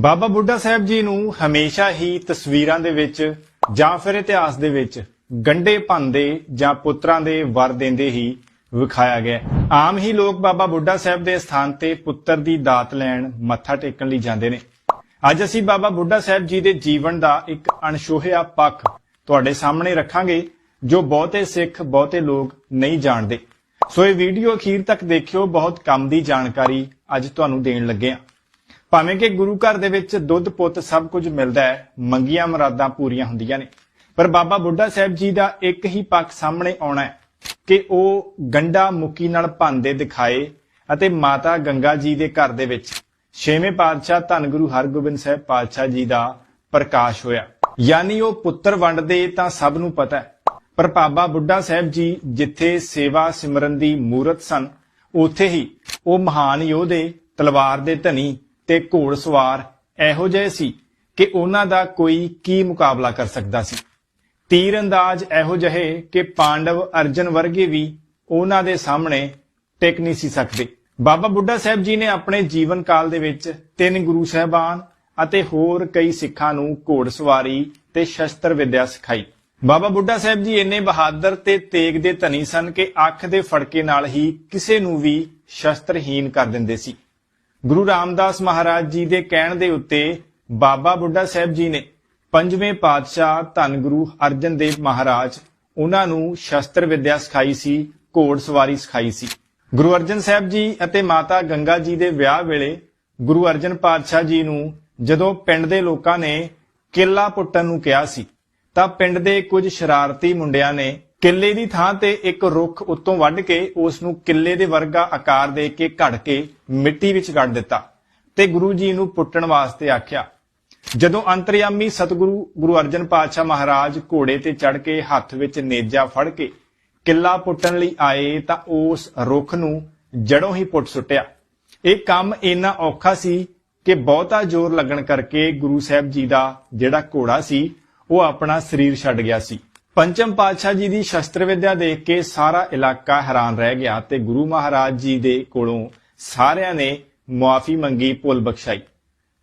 ਬਾਬਾ ਬੁੱਢਾ ਸਾਹਿਬ ਜੀ ਨੂੰ ਹਮੇਸ਼ਾ ਹੀ ਤਸਵੀਰਾਂ ਦੇ ਵਿੱਚ ਜਾਂ ਫਿਰ ਇਤਿਹਾਸ ਦੇ ਵਿੱਚ ਗੰਡੇ ਭੰਦੇ ਜਾਂ ਪੁੱਤਰਾਂ ਦੇ ਵਰ ਦਿੰਦੇ ਹੀ ਵਿਖਾਇਆ ਗਿਆ ਆਮ ਹੀ ਲੋਕ ਬਾਬਾ ਬੁੱਢਾ ਸਾਹਿਬ ਦੇ ਸਥਾਨ ਤੇ ਪੁੱਤਰ ਦੀ ਦਾਤ ਲੈਣ ਮੱਥਾ ਟੇਕਣ ਲਈ ਜਾਂਦੇ ਨੇ। ਅੱਜ ਅਸੀਂ ਬਾਬਾ ਬੁੱਢਾ ਸਾਹਿਬ ਜੀ ਦੇ ਜੀਵਨ ਦਾ ਇੱਕ ਅਣਛੋਹਿਆ ਪੱਖ ਤੁਹਾਡੇ ਸਾਹਮਣੇ ਰੱਖਾਂਗੇ, ਜੋ ਬਹੁਤੇ ਸਿੱਖ, ਬਹੁਤੇ ਲੋਕ ਨਹੀਂ ਜਾਣਦੇ। ਸੋ ਇਹ ਵੀਡੀਓ ਅਖੀਰ ਤੱਕ ਦੇਖਿਓ, ਬਹੁਤ ਕੰਮ ਦੀ ਜਾਣਕਾਰੀ ਅੱਜ ਤੁਹਾਨੂੰ ਦੇਣ ਲੱਗੇ ਹਾਂ। ਭਾਵੇਂ ਕਿ ਗੁਰੂ ਘਰ ਦੇ ਵਿੱਚ ਦੁੱਧ, ਪੁੱਤ ਸਭ ਕੁਝ ਮਿਲਦਾ ਹੈ, ਮੰਗੀਆਂ ਮੁਰਾਦਾਂ ਪੂਰੀਆਂ ਹੁੰਦੀਆਂ ਨੇ। ਪਰ ਬਾਬਾ ਬੁੱਢਾ ਸਾਹਿਬ ਜੀ ਦਾ ਇੱਕ ਹੀ ਪੱਖ ਸਾਹਮਣੇ ਆਉਣਾ ਹੈ ਕਿ ਉਹ ਗੰਡਾ ਮੁੱਕੀ ਨਾਲ ਭੰਦੇ ਦਿਖਾਏ ਅਤੇ ਮਾਤਾ ਗੰਗਾ ਜੀ ਦੇ ਘਰ ਦੇ ਵਿੱਚ ਛੇਵੇਂ ਪਾਤਸ਼ਾਹ ਧੰਨ ਗੁਰੂ ਹਰਗੋਬਿੰਦ ਸਾਹਿਬ ਪਾਤਸ਼ਾਹ ਜੀ ਦਾ ਪ੍ਰਕਾਸ਼ ਹੋਇਆ। ਯਾਨੀ ਉਹ ਪੁੱਤਰ ਵੰਡਦੇ ਤਾਂ ਸਭ ਨੂੰ ਪਤਾ ਹੈ। ਪਰ ਬਾਬਾ ਬੁੱਢਾ ਸਾਹਿਬ ਜੀ ਜਿੱਥੇ ਸੇਵਾ ਸਿਮਰਨ ਦੀ ਮੂਰਤ ਸਨ, ਉੱਥੇ ਹੀ ਉਹ ਮਹਾਨ ਯੋਧੇ ਤਲਵਾਰ ਦੇ ਧਨੀ ਤੇ ਘੋੜ ਸਵਾਰ ਇਹੋ ਜਿਹੇ ਸੀ ਕਿ ਉਹਨਾਂ ਦਾ ਕੋਈ ਕੀ ਮੁਕਾਬਲਾ ਕਰ ਸਕਦਾ ਸੀ। ਤੀਰ ਅੰਦਾਜ਼ ਇਹੋ ਜਿਹੇ ਕਿ ਪਾਂਡਵ ਅਰਜਨ ਵਰਗੇ ਵੀ ਉਹਨਾਂ ਦੇ ਸਾਹਮਣੇ ਟਿਕ ਨਹੀਂ ਸੀ ਸਕਦੇ। ਬਾਬਾ ਬੁੱਢਾ ਸਾਹਿਬ ਜੀ ਨੇ ਆਪਣੇ ਜੀਵਨ ਕਾਲ ਦੇ ਵਿੱਚ ਤਿੰਨ ਗੁਰੂ ਸਾਹਿਬਾਨ ਅਤੇ ਹੋਰ ਕਈ ਸਿੱਖਾਂ ਨੂੰ ਘੋੜਸਵਾਰੀ ਤੇ ਸ਼ਸਤਰ ਵਿਦਿਆ ਸਿਖਾਈ। ਬਾਬਾ ਬੁੱਢਾ ਸਾਹਿਬ ਜੀ ਇੰਨੇ ਬਹਾਦਰ ਤੇ ਤੇਗ ਦੇ ਧਨੀ ਸਨ ਕਿ ਅੱਖ ਦੇ ਫੜਕੇ ਨਾਲ ਹੀ ਕਿਸੇ ਨੂੰ ਵੀ ਸ਼ਸਤਰਹੀਨ ਕਰ ਦਿੰਦੇ ਸੀ। ਗੁਰੂ ਰਾਮਦਾਸ ਮਹਾਰਾਜ ਜੀ ਦੇ ਕਹਿਣ ਦੇ ਉੱਤੇ ਬਾਬਾ ਬੁੱਢਾ ਸਾਹਿਬ ਜੀ ਨੇ ਪੰਜਵੇਂ ਪਾਤਸ਼ਾਹ ਧੰਨ ਗੁਰੂ ਅਰਜਨ ਦੇਵ ਮਹਾਰਾਜ ਉਹਨਾਂ ਨੂੰ ਸ਼ਸਤਰ ਵਿੱਦਿਆ ਸਿਖਾਈ ਸੀ, ਘੋੜ ਸਵਾਰੀ ਸਿਖਾਈ ਸੀ। ਗੁਰੂ ਅਰਜਨ ਸਾਹਿਬ ਜੀ ਅਤੇ ਮਾਤਾ ਗੰਗਾ ਜੀ ਦੇ ਵਿਆਹ ਵੇਲੇ ਗੁਰੂ ਅਰਜਨ ਪਾਤਸ਼ਾਹ ਜੀ ਨੂੰ ਜਦੋਂ ਪਿੰਡ ਦੇ ਲੋਕਾਂ ਨੇ ਕਿੱਲਾ ਪੁੱਟਣ ਨੂੰ ਕਿਹਾ ਸੀ, ਤਾਂ ਪਿੰਡ ਦੇ ਕੁਝ ਸ਼ਰਾਰਤੀ ਮੁੰਡਿਆਂ ਨੇ ਕਿੱਲੇ ਦੀ ਥਾਂ ਤੇ ਇੱਕ ਰੁੱਖ ਉੱਤੋਂ ਵੱਢ ਕੇ ਉਸ ਨੂੰ ਕਿੱਲੇ ਦੇ ਵਰਗਾ ਆਕਾਰ ਦੇ ਕੇ ਘੜ ਕੇ ਮਿੱਟੀ ਵਿੱਚ ਗੱਡ ਦਿੱਤਾ ਤੇ ਗੁਰੂ ਜੀ ਨੂੰ ਪੁੱਟਣ ਵਾਸਤੇ ਆਖਿਆ। ਜਦੋਂ ਅੰਤਰਯਾਮੀ ਸਤਿਗੁਰੂ ਗੁਰੂ ਅਰਜਨ ਪਾਤਸ਼ਾਹ ਮਹਾਰਾਜ ਘੋੜੇ ਤੇ ਚੜ ਕੇ ਹੱਥ ਵਿੱਚ ਨੇਜਾ ਫੜ ਕੇ ਕਿੱਲਾ ਪੁੱਟਣ ਲਈ ਆਏ ਤਾਂ ਉਸ ਰੁੱਖ ਨੂੰ ਜੜੋਂ ਹੀ ਪੁੱਟ ਸੁੱਟਿਆ। ਇਹ ਕੰਮ ਇੰਨਾ ਔਖਾ ਸੀ ਕਿ ਬਹੁਤਾ ਜ਼ੋਰ ਲੱਗਣ ਕਰਕੇ ਗੁਰੂ ਸਾਹਿਬ ਜੀ ਦਾ ਜਿਹੜਾ ਘੋੜਾ ਸੀ, ਉਹ ਆਪਣਾ ਸਰੀਰ ਛੱਡ ਗਿਆ ਸੀ। ਪੰਚਮ ਪਾਤਸ਼ਾਹ ਜੀ ਦੀ ਸ਼ਸਤਰ ਵਿਦਿਆ ਦੇਖ ਕੇ ਸਾਰਾ ਇਲਾਕਾ ਹੈਰਾਨ ਰਹਿ ਗਿਆ ਤੇ ਗੁਰੂ ਮਹਾਰਾਜ ਜੀ ਦੇ ਕੋਲੋਂ ਸਾਰਿਆਂ ਨੇ ਮੁਆਫੀ ਮੰਗੀ, ਭੁੱਲ ਬਖਸ਼ਾਈ।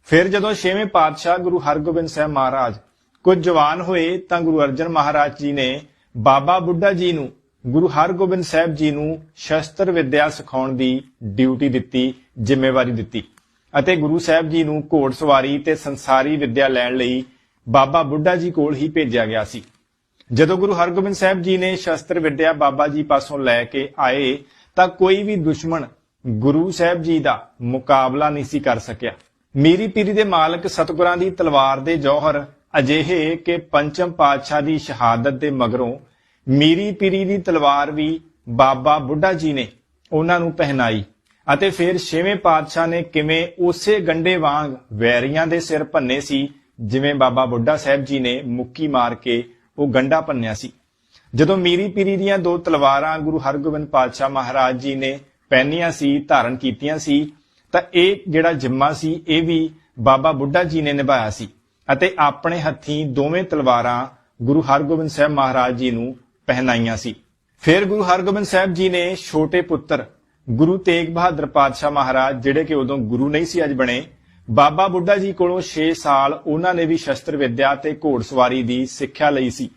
ਫਿਰ ਜਦੋਂ ਛੇਵੇਂ ਪਾਤਸ਼ਾਹ ਗੁਰੂ ਹਰਗੋਬਿੰਦ ਸਾਹਿਬ ਮਹਾਰਾਜ ਕੁਝ ਜਵਾਨ ਹੋਏ ਤਾਂ ਗੁਰੂ ਅਰਜਨ ਮਹਾਰਾਜ ਜੀ ਨੇ ਬਾਬਾ ਬੁੱਢਾ ਜੀ ਨੂੰ, ਗੁਰੂ ਹਰਗੋਬਿੰਦ ਸਾਹਿਬ ਜੀ ਨੂੰ ਸ਼ਸਤਰ ਵਿਦਿਆ ਸਿਖਾਉਣ ਦੀ ਡਿਊਟੀ ਦਿੱਤੀ, ਜ਼ਿੰਮੇਵਾਰੀ ਦਿੱਤੀ ਅਤੇ ਗੁਰੂ ਸਾਹਿਬ ਜੀ ਨੂੰ ਘੋੜ ਸਵਾਰੀ ਤੇ ਸੰਸਾਰੀ ਵਿਦਿਆ ਲੈਣ ਲਈ ਬਾਬਾ ਬੁੱਢਾ ਜੀ ਕੋਲ ਹੀ ਭੇਜਿਆ ਗਿਆ ਸੀ। ਜਦੋਂ ਗੁਰੂ ਹਰਗੋਬਿੰਦ ਸਾਹਿਬ ਜੀ ਨੇ ਸ਼ਸਤਰ ਵਿੱਦਿਆ ਬਾਬਾ ਜੀ ਪਾਸੋਂ ਲੈ ਕੇ ਆਏ, ਤਾਂ ਕੋਈ ਵੀ ਦੁਸ਼ਮਣ ਗੁਰੂ ਸਾਹਿਬ ਜੀ ਦਾ ਮੁਕਾਬਲਾ ਨਹੀਂ ਸੀ ਕਰ ਸਕਿਆ। ਮੀਰੀ ਪੀਰੀ ਦੇ ਮਾਲਕ ਸਤਿਗੁਰਾਂ ਦੀ ਤਲਵਾਰ ਦੇ ਜੌਹਰ ਅਜਿਹੇ ਕਿ ਪੰਚਮ ਪਾਤਸ਼ਾਹ ਦੀ ਸ਼ਹਾਦਤ ਦੇ ਮਗਰੋਂ ਮੀਰੀ ਪੀਰੀ ਦੀ ਤਲਵਾਰ ਵੀ ਬਾਬਾ ਬੁੱਢਾ ਜੀ ਨੇ ਉਹਨਾਂ ਨੂੰ ਪਹਿਨਾਈ ਅਤੇ ਫਿਰ ਛੇਵੇਂ ਪਾਤਸ਼ਾਹ ਨੇ ਕਿਵੇਂ ਉਸੇ ਗੰਡੇ ਵਾਂਗ ਵੈਰੀਆਂ ਦੇ ਸਿਰ ਭੰਨੇ ਸੀ, ਜਿਵੇਂ ਬਾਬਾ ਬੁੱਢਾ ਸਾਹਿਬ ਜੀ ਨੇ ਮੁੱਕੀ ਮਾਰ ਕੇ ਉਹ ਗੰਡਾ ਭੰਨਿਆ ਸੀ। ਜਦੋਂ ਮੀਰੀ ਪੀਰੀ ਦੀਆਂ ਦੋ ਤਲਵਾਰਾਂ ਗੁਰੂ ਹਰਗੋਬਿੰਦ ਪਾਤਸ਼ਾਹ ਮਹਾਰਾਜ ਜੀ ਨੇ ਪਹਿਨੀਆਂ ਸੀ, ਧਾਰਨ ਕੀਤੀਆਂ ਸੀ, ਤਾਂ ਇਹ ਜਿਹੜਾ ਜਿੰਮਾ ਸੀ, ਇਹ ਵੀ ਬਾਬਾ ਬੁੱਢਾ ਜੀ ਨੇ ਨਿਭਾਇਆ ਸੀ ਅਤੇ ਆਪਣੇ ਹੱਥੀਂ ਦੋਵੇਂ ਤਲਵਾਰਾਂ ਗੁਰੂ ਹਰਗੋਬਿੰਦ ਸਾਹਿਬ ਮਹਾਰਾਜ ਜੀ ਨੂੰ ਪਹਿਨਾਈਆਂ ਸੀ। ਫਿਰ ਗੁਰੂ ਹਰਗੋਬਿੰਦ ਸਾਹਿਬ ਜੀ ਨੇ ਛੋਟੇ ਪੁੱਤਰ ਗੁਰੂ ਤੇਗ ਬਹਾਦਰ ਪਾਤਸ਼ਾਹ ਮਹਾਰਾਜ, ਜਿਹੜੇ ਕਿ ਉਦੋਂ ਗੁਰੂ ਨਹੀਂ ਸੀ ਅੱਜ ਬਣੇ ਬਾਬਾ ਬੁੱਢਾ ਜੀ ਕੋਲੋਂ 6 ਸਾਲ ਉਹਨਾਂ ਨੇ ਵੀ ਸ਼ਸਤਰ ਵਿਦਿਆ ਤੇ ਘੋੜਸਵਾਰੀ ਦੀ ਸਿੱਖਿਆ ਲਈ ਸੀ।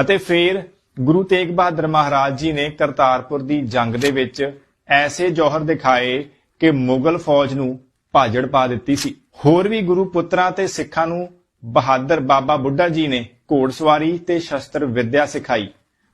ਅਤੇ ਫਿਰ ਗੁਰੂ ਤੇਗ ਬਹਾਦਰ ਮਹਾਰਾਜ ਜੀ ਨੇ ਕਰਤਾਰਪੁਰ ਦੀ ਜੰਗ ਦੇ ਵਿੱਚ ਐਸੇ ਜੌਹਰ ਦਿਖਾਏ ਕਿ ਮੁਗਲ ਫੌਜ ਨੂੰ ਭਾਜੜ ਪਾ ਦਿੱਤੀ ਸੀ। ਹੋਰ ਵੀ ਗੁਰੂ ਪੁੱਤਰਾਂ ਤੇ ਸਿੱਖਾਂ ਨੂੰ ਬਹਾਦਰ ਬਾਬਾ ਬੁੱਢਾ ਜੀ ਨੇ ਘੋੜਸਵਾਰੀ ਤੇ ਸ਼ਸਤਰ ਵਿਦਿਆ ਸਿਖਾਈ।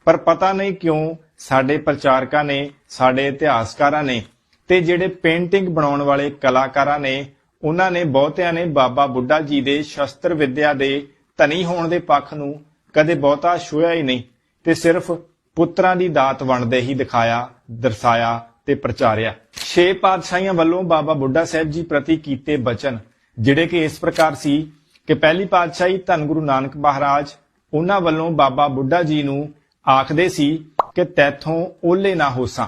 ਪਰ ਪਤਾ ਨਹੀਂ ਕਿਉਂ ਸਾਡੇ ਪ੍ਰਚਾਰਕਾਂ ਨੇ, ਸਾਡੇ ਇਤਿਹਾਸਕਾਰਾਂ ਨੇ ਤੇ ਜਿਹੜੇ ਪੇਂਟਿੰਗ ਬਣਾਉਣ ਵਾਲੇ ਕਲਾਕਾਰਾਂ ਨੇ ਉਹਨਾਂ ਨੇ ਬਹੁਤਿਆਂ ਨੇ ਬਾਬਾ ਬੁੱਢਾ ਜੀ ਦੇ ਸ਼ਸਤਰ ਵਿੱਦਿਆ ਦੇ ਧਨੀ ਹੋਣ ਦੇ ਪੱਖ ਨੂੰ ਕਦੇ ਬਹੁਤਾ ਛੋਇਆ ਹੀ ਨਹੀਂ ਤੇ ਸਿਰਫ ਪੁੱਤਰਾਂ ਦੀ ਦਾਤ ਵੰਡਦੇ ਹੀ ਦਿਖਾਇਆ, ਦਰਸਾਇਆ ਤੇ ਪ੍ਰਚਾਰਿਆ। ਛੇ ਪਾਤਸ਼ਾਹੀਆਂ ਵੱਲੋਂ ਬਾਬਾ ਬੁੱਢਾ ਸਾਹਿਬ ਜੀ ਪ੍ਰਤੀ ਕੀਤੇ ਬਚਨ, ਜਿਹੜੇ ਕਿ ਇਸ ਪ੍ਰਕਾਰ ਸੀ ਕਿ ਪਹਿਲੀ ਪਾਤਸ਼ਾਹੀ ਧੰਨ ਗੁਰੂ ਨਾਨਕ ਮਹਾਰਾਜ ਉਹਨਾਂ ਵੱਲੋਂ ਬਾਬਾ ਬੁੱਢਾ ਜੀ ਨੂੰ ਆਖਦੇ ਸੀ ਕਿ ਤੈਥੋਂ ਓਲੇ ਨਾ ਹੋਸਾਂ।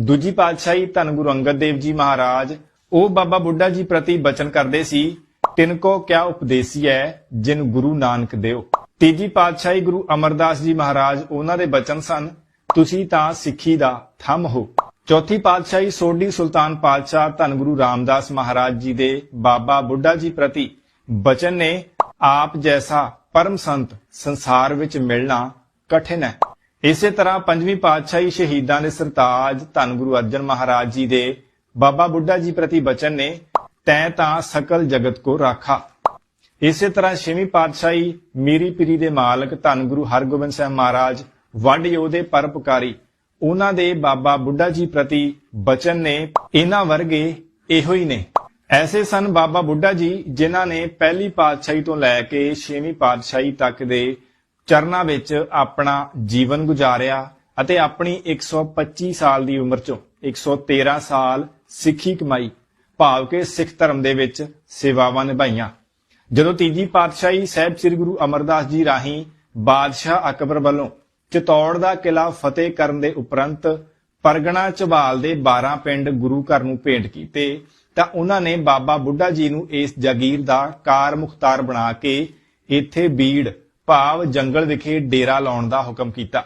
ਦੂਜੀ ਪਾਤਸ਼ਾਹੀ ਧੰਨ ਗੁਰੂ ਅੰਗਦ ਦੇਵ ਜੀ ਮਹਾਰਾਜ ਉਹ ਬਾਬਾ ਬੁੱਢਾ ਜੀ ਪ੍ਰਤੀ ਬਚਨ ਕਰਦੇ ਸੀ ਤਿਨਕੋ ਕਿਆ ਉਪਦੇਸੀ ਹੈ, ਜਿਨ ਗੁਰੂ ਨਾਨਕ ਦਿਓ। ਤੀਜੀ ਪਾਤਸ਼ਾਹੀ ਗੁਰੂ ਅਮਰਦਾਸ ਜੀ ਮਹਾਰਾਜ, ਉਹਨਾਂ ਦੇ ਬਚਨ ਸਨ, ਤੁਸੀਂ ਤਾਂ ਸਿੱਖੀ ਦਾ ਥੰਮ ਹੋ। ਚੌਥੀ ਪਾਤਸ਼ਾਹੀ ਸੋਢੀ ਸੁਲਤਾਨ ਪਾਤਸ਼ਾਹ ਧੰਨ ਗੁਰੂ ਰਾਮਦਾਸ ਮਹਾਰਾਜ ਜੀ ਦੇ ਬਾਬਾ ਬੁੱਢਾ ਜੀ ਪ੍ਰਤੀ ਬਚਨ ਨੇ, ਆਪ ਜੈਸਾ ਪਰਮ ਸੰਤ ਸੰਸਾਰ ਵਿੱਚ ਮਿਲਣਾ ਕਠਿਨ ਹੈ। ਇਸੇ ਤਰ੍ਹਾਂ ਪੰਜਵੀਂ ਪਾਤਸ਼ਾਹੀ ਸ਼ਹੀਦਾਂ ਦੇ ਸਰਤਾਜ ਧੰਨ ਗੁਰੂ ਅਰਜਨ ਮਹਾਰਾਜ ਜੀ ਦੇ ਬਾਬਾ ਬੁੱਢਾ ਜੀ ਪ੍ਰਤੀ ਬਚਨ ਨੇ ਤੈ ਤਾਂ ਸਕਲ ਜਗਤ ਕੋ ਰਾਖਾ। ਇਸੇ ਤਰ੍ਹਾਂ ਛੇਵੀਂ ਪਾਤਸ਼ਾਹੀ ਮੀਰੀ ਪੀਰੀ ਦੇ ਮਾਲਕ ਧੰਨ ਗੁਰੂ ਹਰਗੋਬਿੰਦ ਸਾਹਿਬ ਮਹਾਰਾਜ, ਵੱਡ ਯੋਧੇ ਪਰਪਕਾਰੀ ਉਹਨਾਂ ਦੇ ਬਾਬਾ ਬੁੱਢਾ ਜੀ ਪ੍ਰਤੀ ਬਚਨ ਨੇ ਇਹਨਾਂ ਵਰਗੇ ਇਹੋ ਹੀ ਨੇ। ਐਸੇ ਸਨ ਬਾਬਾ ਬੁੱਢਾ ਜੀ ਜਿਨ੍ਹਾਂ ਨੇ ਪਹਿਲੀ ਪਾਤਸ਼ਾਹੀ ਤੋਂ ਲੈ ਕੇ ਛੇਵੀਂ ਪਾਤਸ਼ਾਹੀ ਤੱਕ ਦੇ ਚਰਨਾਂ ਵਿੱਚ ਆਪਣਾ ਜੀਵਨ ਗੁਜ਼ਾਰਿਆ ਅਤੇ ਆਪਣੀ 125 ਸਾਲ ਦੀ ਉਮਰ ਚੋਂ 113 ਸਾਲ ਸਿੱਖੀ ਕਮਾਈ ਭਾਵ ਕਿ ਸਿੱਖ ਧਰਮ ਦੇ ਵਿੱਚ ਸੇਵਾਵਾਂ ਨਿਭਾਈਆਂ। ਜਦੋਂ ਤੀਜੀ ਪਾਤਸ਼ਾਹੀ ਸਾਹਿਬ ਸ੍ਰੀ ਗੁਰੂ ਅਮਰਦਾਸ ਜੀ ਰਾਹੀਂ ਬਾਦਸ਼ਾਹ ਅਕਬਰ ਵੱਲੋਂ ਚਿਤੌੜ ਦਾ ਕਿਲਾ ਫਤਿਹ ਕਰਨ ਦੇ ਉਪਰੰਤ ਪਰਗਣਾ ਝਬਾਲ ਦੇ 12 ਪਿੰਡ ਗੁਰੂ ਘਰ ਨੂੰ ਭੇਟ ਕੀਤੇ, ਤਾਂ ਉਹਨਾਂ ਨੇ ਬਾਬਾ ਬੁੱਢਾ ਜੀ ਨੂੰ ਇਸ ਜਾਗੀਰ ਦਾ ਕਾਰ ਮੁਖਤਾਰ ਬਣਾ ਕੇ ਇੱਥੇ ਬੀੜ, ਭਾਵ ਜੰਗਲ ਵਿਖੇ ਡੇਰਾ ਲਾਉਣ ਦਾ ਹੁਕਮ ਕੀਤਾ।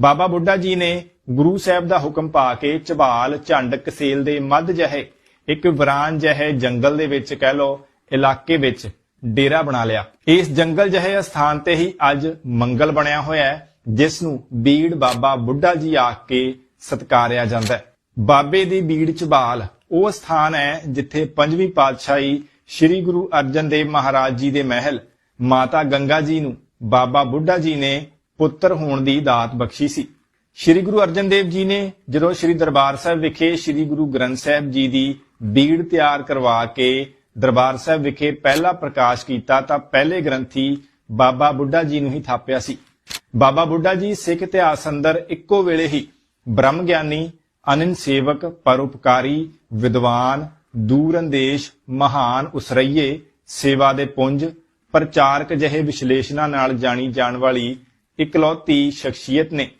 ਬਾਬਾ ਬੁੱਢਾ ਜੀ ਨੇ ਗੁਰੂ ਸਾਹਿਬ ਦਾ ਹੁਕਮ ਪਾ ਕੇ ਝਬਾਲ ਝੰਡ ਕਸੇਲ ਦੇ ਮੱਧ ਜਹੇ, ਇੱਕ ਵਿਰਾਨ ਜਿਹੇ ਜੰਗਲ ਦੇ ਵਿੱਚ ਕਹਿ ਲੋ ਇਲਾਕੇ ਵਿੱਚ ਡੇਰਾ ਬਣਾ ਲਿਆ। ਇਸ ਜੰਗਲ ਜਹੇ ਸਥਾਨ ਤੇ ਹੀ ਅੱਜ ਮੰਗਲ ਬਣਿਆ ਹੋਇਆ ਹੈ, ਜਿਸ ਨੂੰ ਬੀੜ ਬਾਬਾ ਬੁੱਢਾ ਜੀ ਆਖ ਕੇ ਸਤਕਾਰਿਆ ਜਾਂਦਾ ਹੈ। ਬਾਬੇ ਦੀ ਬੀੜ ਝਬਾਲ ਉਹ ਸਥਾਨ ਹੈ ਜਿੱਥੇ ਪੰਜਵੀਂ ਪਾਤਸ਼ਾਹੀ ਸ੍ਰੀ ਗੁਰੂ ਅਰਜਨ ਦੇਵ ਮਹਾਰਾਜ ਜੀ ਦੇ ਮਹਿਲ ਮਾਤਾ ਗੰਗਾ ਜੀ ਨੂੰ ਬਾਬਾ ਬੁੱਢਾ ਜੀ ਨੇ ਪੁੱਤਰ ਹੋਣ ਦੀ ਦਾਤ ਬਖਸ਼ੀ ਸੀ। ਸ੍ਰੀ ਗੁਰੂ ਅਰਜਨ ਦੇਵ ਜੀ ਨੇ ਜਦੋਂ ਸ੍ਰੀ ਦਰਬਾਰ ਸਾਹਿਬ ਵਿਖੇ ਸ੍ਰੀ ਗੁਰੂ ਗ੍ਰੰਥ ਸਾਹਿਬ ਜੀ ਦੀ ਬੀੜ ਤਿਆਰ ਕਰਵਾ ਕੇ ਦਰਬਾਰ ਸਾਹਿਬ ਵਿਖੇ ਪਹਿਲਾ ਪ੍ਰਕਾਸ਼ ਕੀਤਾ ਤਾਂ ਪਹਿਲੇ ਗ੍ਰੰਥੀ ਬਾਬਾ ਬੁੱਢਾ ਜੀ ਨੂੰ ਹੀ ਥਾਪਿਆ ਸੀ। ਬਾਬਾ ਬੁੱਢਾ ਜੀ ਸਿੱਖ ਇਤਿਹਾਸ ਅੰਦਰ ਇੱਕੋ ਵੇਲੇ ਹੀ ਬ੍ਰਹਮ ਗਿਆਨੀ ਅਨੰਨ ਸੇਵਕ ਪਰਉਪਕਾਰੀ ਵਿਦਵਾਨ ਦੂਰੰਦੇਸ਼ ਮਹਾਨ ਉਸਰਈਏ, ਸੇਵਾ ਦੇ ਪੁੰਜ, ਪ੍ਰਚਾਰਕ ਜਿਹੇ ਵਿਸ਼ਲੇਸ਼ਣਾਂ ਨਾਲ ਜਾਣੀ ਜਾਣ ਵਾਲੀ ਇਕਲੌਤੀ ਸ਼ਖਸੀਅਤ ਨੇ।